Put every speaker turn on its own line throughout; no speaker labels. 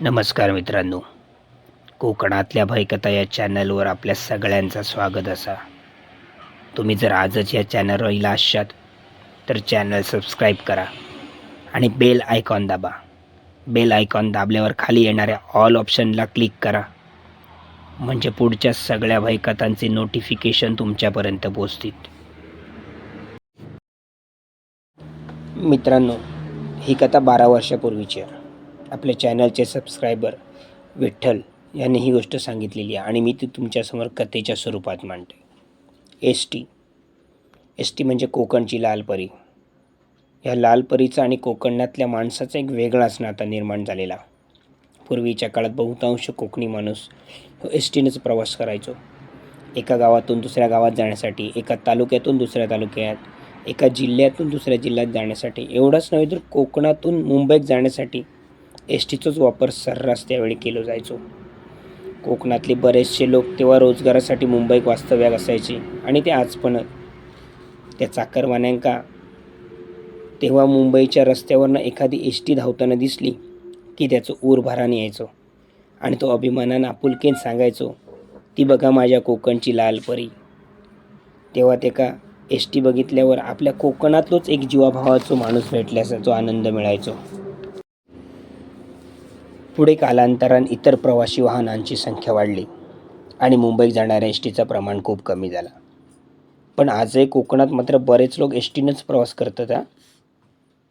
नमस्कार मित्रांनो. कोकणातल्या भयकथा या चॅनलवर आपल्या सगळ्यांचं स्वागत असा. तुम्ही जर आजच या चॅनलवर असाल तर चॅनल सबस्क्राईब करा आणि बेल आयकॉन दाबा. बेल आयकॉन दाबल्यावर खाली येणाऱ्या ऑल ऑप्शनला क्लिक करा. म्हणजे पुढच्या सगळ्या भयकथांचे नोटिफिकेशन तुमच्यापर्यंत पोचतील मित्रांनो ही कथा बारा वर्षापूर्वीची आहे. आपल्या चॅनलचे सबस्क्रायबर विठ्ठल यांनी ही गोष्ट सांगितलेली आहे आणि मी ती तुमच्यासमोर कथेच्या स्वरूपात मांडते एस टी एस टी म्हणजे कोकणची लालपरी ह्या लालपरीचा आणि कोकणातल्या माणसाचा एक वेगळाच नाता निर्माण झालेला. पूर्वीच्या काळात बहुतांश कोकणी माणूस एस टीनेच प्रवास करायचो. एका गावातून दुसऱ्या गावात जाण्यासाठी एका तालुक्यातून दुसऱ्या तालुक्यात एका जिल्ह्यातून दुसऱ्या जिल्ह्यात जाण्यासाठी एवढंच नव्हे तर कोकणातून मुंबईत जाण्यासाठी एस टीचाच वापर सर्रास त्यावेळी केला जायचो. कोकणातले बरेचसे लोक तेव्हा रोजगारासाठी मुंबईत वास्तव्यात असायचे आणि ते आज पण त्या चाकरमान्यांका तेव्हा मुंबईच्या रस्त्यावरनं एखादी एस टी धावताना दिसली की त्याचं ऊर भाराने यायचो आणि तो अभिमानानं आपुलकेन सांगायचो ती बघा माझ्या कोकणची लाल परी. तेव्हा ते का एस टी बघितल्यावर आपल्या कोकणातलोच एक जीवाभावाचा माणूस भेटल्याचा जो आनंद मिळायचो. पुढे कालांतरान इतर प्रवासी वाहनांची संख्या वाढली आणि मुंबईत जाणाऱ्या एस टीचं प्रमाण खूप कमी झालं. पण आजही कोकणात मात्र बरेच लोक एस टीनंच प्रवास करतात हा.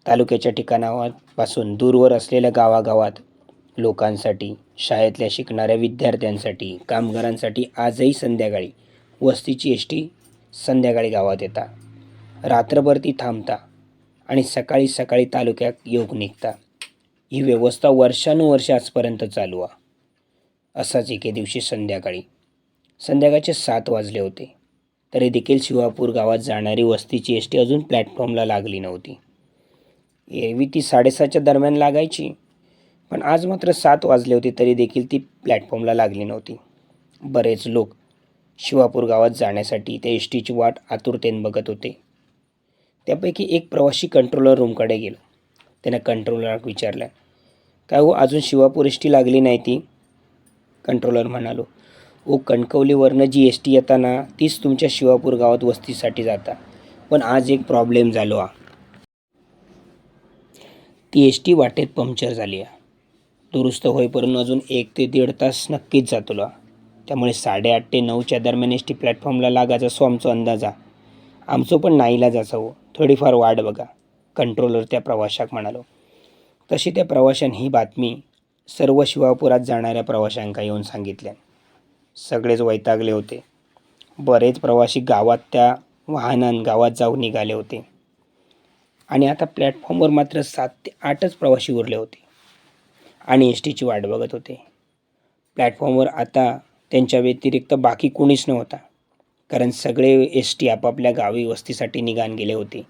तालुक्याच्या ठिकाणापासून दूरवर असलेल्या गावागावात लोकांसाठी शाळेतल्या शिकणाऱ्या विद्यार्थ्यांसाठी कामगारांसाठी आजही संध्याकाळी वस्तीची एस टी संध्याकाळी गावात येता. रात्रभर ती थांबता आणि सकाळी सकाळी तालुक्यात योग निघता. ही व्यवस्था वर्षानुवर्ष आजपर्यंत चालू आहे. असाच एके दिवशी संध्याकाळी. संध्याकाळचे सात वाजले होते. तरी देखील शिवापूर गावात जाणारी वस्तीची एस टी अजून प्लॅटफॉर्मला लागली नव्हती. एरवी ती साडेसातच्या दरम्यान लागायची. पण आज मात्र सात वाजले होते तरी देखील ती प्लॅटफॉर्मला लागली नव्हती. बरेच लोक शिवापूर गावात जाण्यासाठी त्या एस टीची वाट आतुरतेने बघत होते. त्यापैकी एक प्रवासी कंट्रोलर रूमकडे गेलो. त्यानं कंट्रोलर विचारलं काय हो अजून शिवापूर लागली नाही ती. कंट्रोलर म्हणालो. ओ कणकवलीवरनं जी एस टी येताना तीच तुमच्या शिवापूर गावात वस्तीसाठी जाता. पण आज एक प्रॉब्लेम झालो हा. ती एस टी वाटेत पंक्चर झाली आहे दुरुस्त होईपर्यंत अजून एक ते दीड तास नक्कीच जातो त्यामुळे साडेआठ ते नऊच्या दरम्यान एस टी प्लॅटफॉर्मला लागायचा सो आमचा अंदाज आहे आमचं पण नाईला जायचं हो. थोडीफार वाट बघा. कंट्रोलर त्या प्रवाशाक म्हणालो. तशी त्या प्रवाशांनी ही बातमी सर्व शिवापुरात जाणाऱ्या प्रवाशांका येऊन सांगितल्या सगळेच वैतागले होते. बरेच प्रवासी गावात त्या वाहनान गावात जाऊन निघाले होते. आणि आता प्लॅटफॉर्मवर मात्र सात ते आठच प्रवासी उरले होते. आणि एस टीची वाट बघत होते. प्लॅटफॉर्मवर आता त्यांच्या व्यतिरिक्त बाकी कोणीच नव्हता. कारण सगळे एस टी आपापल्या गावी वस्तीसाठी निघान गेले होते.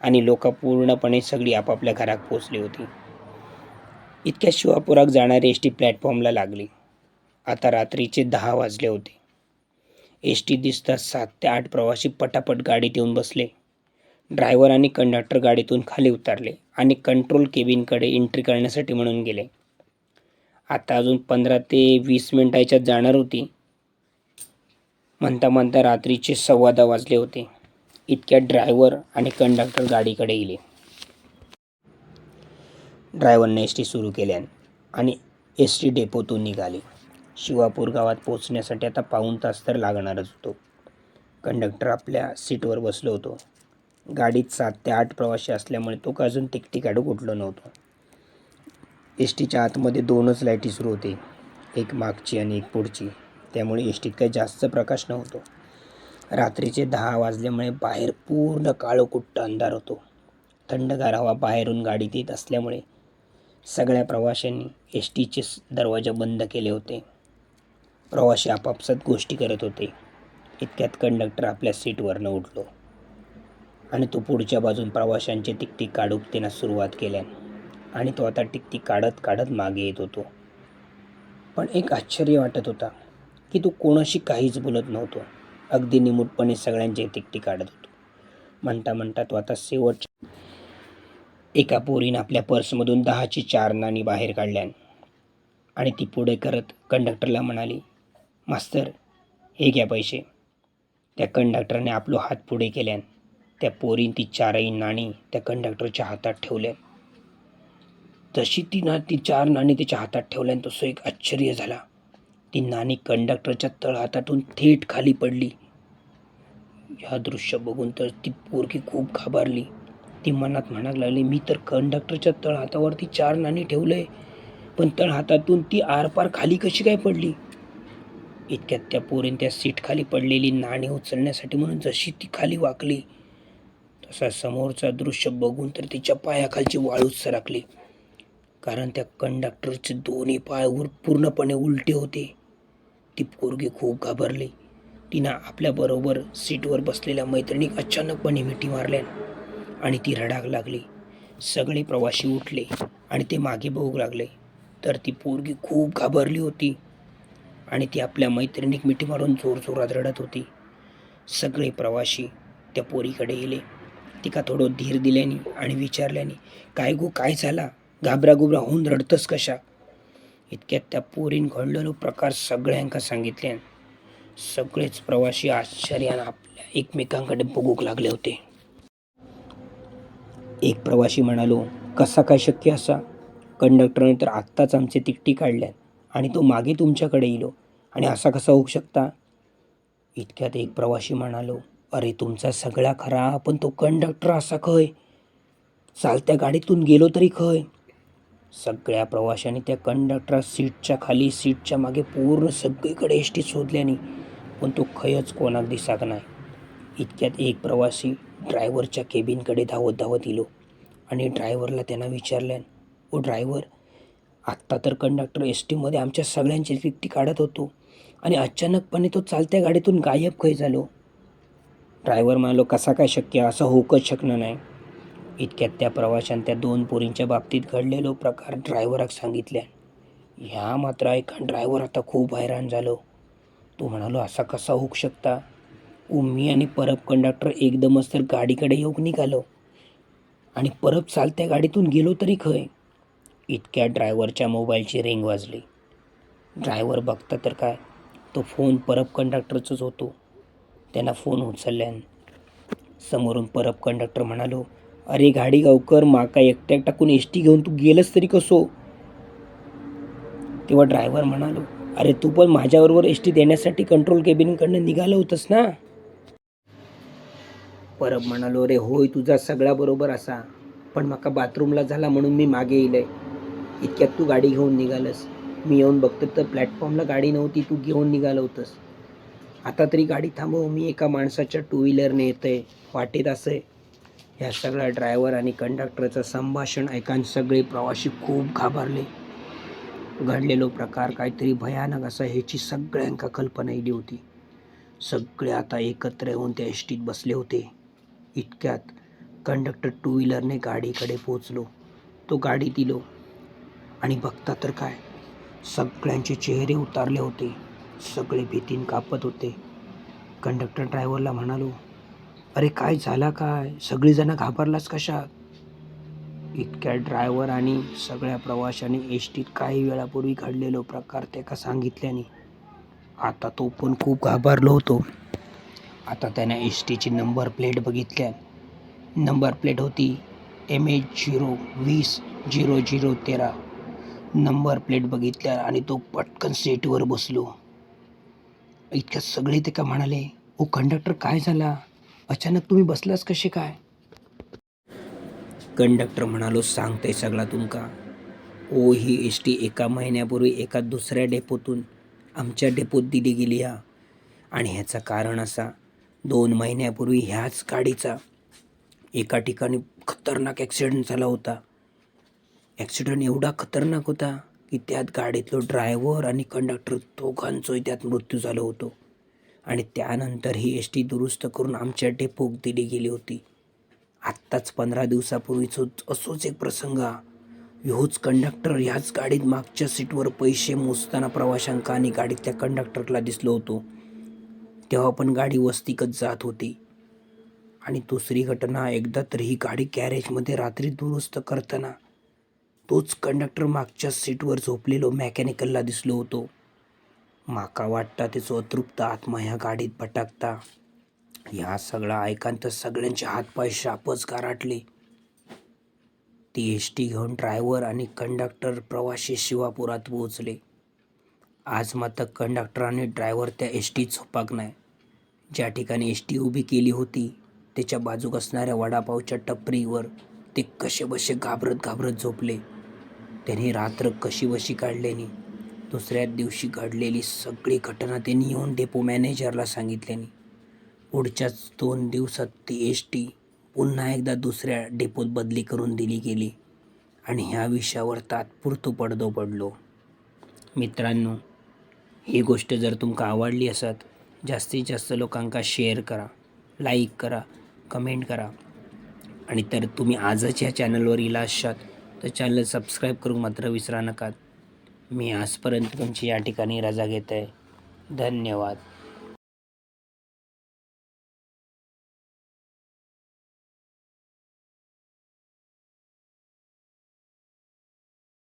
आणि लोक पूर्णपणे सगळी आपापल्या घरात पोचली होती. इतक्या शिवापुरात जाणारी एस टी प्लॅटफॉर्मला लागली. आता रात्रीचे दहा वाजले होते. एस टी दिसताच सात ते आठ प्रवासी पटापट गाडीत येऊन बसले. ड्रायव्हर आणि कंडक्टर गाडीतून खाली उतरले आणि कंट्रोल केबिनकडे एंट्री करण्यासाठी म्हणून गेले. आता अजून पंधरा ते वीस मिनिटाच्यात जाणार होती. म्हणता म्हणता रात्रीचे सव्वा दहा वाजले होते. इतक्या ड्रायव्हर आणि कंडक्टर गाडीकडे गेले. ड्रायव्हरने एस टी सुरू केल्यान आणि एस टी डेपोतून निघाली. शिवापूर गावात पोचण्यासाठी आता पाऊण तास तर लागणारच होतो. कंडक्टर आपल्या सीटवर बसलो होतो. गाडीत सात ते आठ प्रवासी असल्यामुळे तो का अजून तिकटिकाडू कुठलो नव्हतो. एस टीच्या आतमध्ये दोनच लाईटी सुरू होते. एक मागची आणि एक पुढची. त्यामुळे एस टीत काही जास्त प्रकाश नव्हतो. रात्रीचे दहा वाजल्यामुळे बाहेर पूर्ण काळोकुट्ट अंधार होतो. थंडगार हवा बाहेरून गाडीत येत असल्यामुळे सगळ्या प्रवाशांनी एस टीचे दरवाजा बंद केले होते. प्रवासी आपापसात गोष्टी करत होते. इतक्यात कंडक्टर आपल्या सीटवरनं उठलो. आणि तो पुढच्या बाजून प्रवाशांचे तिकटी काढूक त्यानं सुरुवात केल्या. आणि तो आता टिकटी काढत काढत मागे येत होतो. पण एक आश्चर्य वाटत होता की तो कोणाशी काहीच बोलत नव्हतो. अगदी निमूटपणे सगळ्यांचे तिकटी काढत होतो. म्हणता म्हणता तो आता शेवटच्या एका पोरीनं आपल्या पर्समधून दहाची चार नाणी बाहेर काढल्यान. आणि ती पुढे करत कंडक्टरला म्हणाली मास्तर हे घ्या पैसे. त्या कंडक्टरने आपलो हात पुढे केल्यान त्या पोरीन ती चारही नाणी त्या कंडक्टरच्या हातात ठेवल्या तशी ती ना ती चार नाणी त्याच्या हातात ठेवल्यान तसं एक आश्चर्य झाला. ती नाणी कंडक्टरच्या तळ हातातून थेट खाली पडली. ह्या दृश्य बघून तर ती पोरगी खूप घाबरली. ती मनात म्हणायला लागली मी तर कंडक्टरच्या तळ हातावरती चार नाणी ठेवलंय पण तळ हातातून ती आरपार खाली कशी काय पडली? इतक्यात त्या पोरीन त्या सीटखाली पडलेली नाणी उचलण्यासाठी म्हणून जशी ती खाली वाकली तसा समोरचा दृश्य बघून तर तिच्या पायाखालची वाळूच सरकली कारण त्या कंडक्टरचे दोन्ही पाय उर पूर्णपणे उलटे होते. ती पोरगी खूप घाबरली. तिनं आपल्याबरोबर सीटवर बसलेल्या मैत्रिणीक अचानकपणे मिठी मारल्या आणि ती रडाक लागली. सगळे प्रवासी उठले आणि ते मागे बघू लागले. तर ती पोरगी खूप घाबरली होती आणि ती आपल्या मैत्रिणीक मिठी मारून जोरजोरात रडत होती. सगळे प्रवासी त्या पोरीकडे गेले. तिका थोडं धीर दिल्याने आणि विचारल्याने काय गो काय झाला? घाबरागुबरा होऊन रडतस कशा? इतक्यात त्या पोरीन घडलेलो प्रकार सगळ्यांका सांगितल्यान सगळेच प्रवासी आश्चर्यानं आपल्या एकमेकांकडे बघूक लागले होते. एक प्रवासी म्हणालो कसा काय शक्य असा? कंडक्टरने तर आत्ताच आमचे तिकटी काढल्यात आणि तो मागे तुमच्याकडे येलो हो. आणि असा कसा होऊ शकता? इतक्यात एक प्रवासी म्हणालो अरे तुमचा सगळा खरा पण तो कंडक्टर असा खय? चालत्या गाडीतून गेलो तरी खय? सगळ्या प्रवाशांनी त्या कंडक्टर सीटच्या खाली सीटच्या मागे पूर्ण सगळीकडे एस टी शोधल्याने पण तो खयच कोणाक दिसाक नाही. इतक्यात एक प्रवासी ड्रायव्हरच्या केबिनकडे धावत धावत इलो. आणि ड्रायव्हरला त्यांना विचारलं ओ ड्रायव्हर आत्ता तर कंडक्टर एस टीमध्ये आमच्या सगळ्यांची तिकटी काढत होतो आणि अचानकपणे तो चालत्या गाडीतून गायब खय झालो. ड्रायव्हर म्हणालो कसा काय शक्य? असं होऊकच शकणार नाही. इतक्यात त्या प्रवाशान त्या दोन पोरींच्या बाबतीत घडलेलो प्रकार ड्रायव्हराक सांगितल्या. ह्या मात्र ऐका ड्रायव्हर आता खूप हैराण झालो. तो म्हणालो असा कसा होऊ शकता? उम्मी मी आणि परब कंडक्टर एकदमच तर गाडीकडे येऊक निघालो. आणि परब चालत्या गाडीतून गेलो तरी खय? इतक्या ड्रायव्हरच्या मोबाईलची रिंग वाजली. ड्रायव्हर बघता तर काय? तो फोन परब कंडक्टरचाच होतो. त्यांना फोन उचलल्यान. समोरून परब कंडक्टर म्हणालो अरे गाडी गावकर माका एकट्याक टाकून एस टी घेऊन तू गेलंस तरी कसो? तेव्हा ड्रायव्हर म्हणालो अरे तू पण माझ्याबरोबर एस टी देण्यासाठी कंट्रोल केबिनकडनं निघालं होतंस ना? परब म्हणालो अरे होय तुझा सगळा बरोबर असा. पण माका बाथरूमला झाला म्हणून मी मागे येईल इतक्यात तू गाडी घेऊन निघालस. मी येऊन बघतो तर प्लॅटफॉर्मला गाडी नव्हती तू घेऊन निघालं होतंस. आता तरी गाडी थांबव मी एका माणसाच्या टू व्हीलरने येतंय. वाटेत असं ह्या सगळ्या ड्रायव्हर आणि कंडक्टरचं संभाषण ऐकान सगळे प्रवासी खूप घाबरले. घडलेलो प्रकार काहीतरी भयानक असा ह्याची सगळ्यांका कल्पना येली होती. सगळे आता एकत्र येऊन त्या एस टीत बसले होते. इतक्यात कंडक्टर टू व्हीलरने गाडीकडे पोचलो तो गाडी दिलो. आणि बघता तर काय सगळ्यांचे चेहरे उतारले होते. सगळे भीतीन कापत होते. कंडक्टर ड्रायव्हरला म्हणालो अरे काय झाला काय? सगळीजणं घाबरलाच कशा इतक्या ड्रायव्हर आणि सगळ्या प्रवाशांनी एस टीत काही वेळापूर्वी घडलेलो प्रकार त्याका सांगितल्याने. आता तो पण खूप घाबरलो होतो. आता त्यानं एस टीची नंबर प्लेट बघितल्या. नंबर प्लेट होती एम एच झिरो वीस झिरो झिरो तेरा. नंबर प्लेट बघितल्या आणि तो पटकन सीटवर बसलो. इतक्या सगळे ते का म्हणाले ओ कंडक्टर काय झाला? अचानक तुम्ही बसलास कसे काय? कंडक्टर म्हणालो सांगते सगळा तुमका. ओ ही एस टी एका महिन्यापूर्वी एका दुसऱ्या डेपोतून आमच्या डेपोत दिली गेली हा. आणि ह्याचं कारण असा दोन महिन्यापूर्वी ह्याच गाडीचा एका ठिकाणी खतरनाक ॲक्सिडेंट झाला होता. ॲक्सिडेंट एवढा खतरनाक होता की त्यात गाडीतलो ड्रायव्हर आणि कंडक्टर दोघांचोही त्यात मृत्यू झालो होतो. आणि त्यानंतर ही एस टी दुरुस्त करून आमच्या डेपोक दिली गेली होती. आत्ताच पंधरा दिवसापूर्वीच असोच एक प्रसंग. हा ह्योच कंडक्टर ह्याच गाडीत मागच्या सीटवर पैसे मोजताना प्रवाशांका आणि गाडीत त्या कंडक्टरला दिसलो होतो. तेव्हा पण गाडी वस्तीकच जात होती. आणि दुसरी घटना एकदा तर ही गाडी गॅरेजमध्ये रात्री दुरुस्त करताना तोच कंडक्टर मागच्या सीटवर झोपलेलो मेकॅनिकलला दिसलो होतो. माका वाटता त्याचं अतृप्त आत्मा ह्या गाडीत भटकता. ह्या सगळा ऐकान तर सगळ्यांचे हातपाय शापच गाराटले. ती एस टी घेऊन ड्रायव्हर आणि कंडक्टर प्रवाशी शिवापुरात पोहोचले. आज मात्र कंडक्टर आणि ड्रायव्हर त्या एस टीत झोपाक नाही. ज्या ठिकाणी एस टी उभी केली होती त्याच्या बाजूक असणाऱ्या वडापावच्या टपरीवर ते कसे बसे घाबरत घाबरत झोपले. त्यांनी रात्र कशी बशी काढल्यानी दुसऱ्या दिवशी घडलेली सगळी घटना त्यांनी येऊन डेपो मॅनेजरला सांगितल्यानी पुढच्याच दोन दिवसात ती एस टी पुन्हा एकदा दुसऱ्या डेपोत बदली करून दिली गेली आणि ह्या विषयावर तात्पुरतो पडदो पडलो. मित्रांनो ही गोष्ट जर तुमका आवडली आसत जास्तीत जास्त लोकांका शेअर करा लाईक करा कमेंट करा. आणि तर तुम्ही आजच या चॅनलवर इला असाल तर चॅनल सबस्क्राईब करू मात्र विसरा नका मी आजपर्यंत तुमची या ठिकाणी रजा घेत आहे धन्यवाद.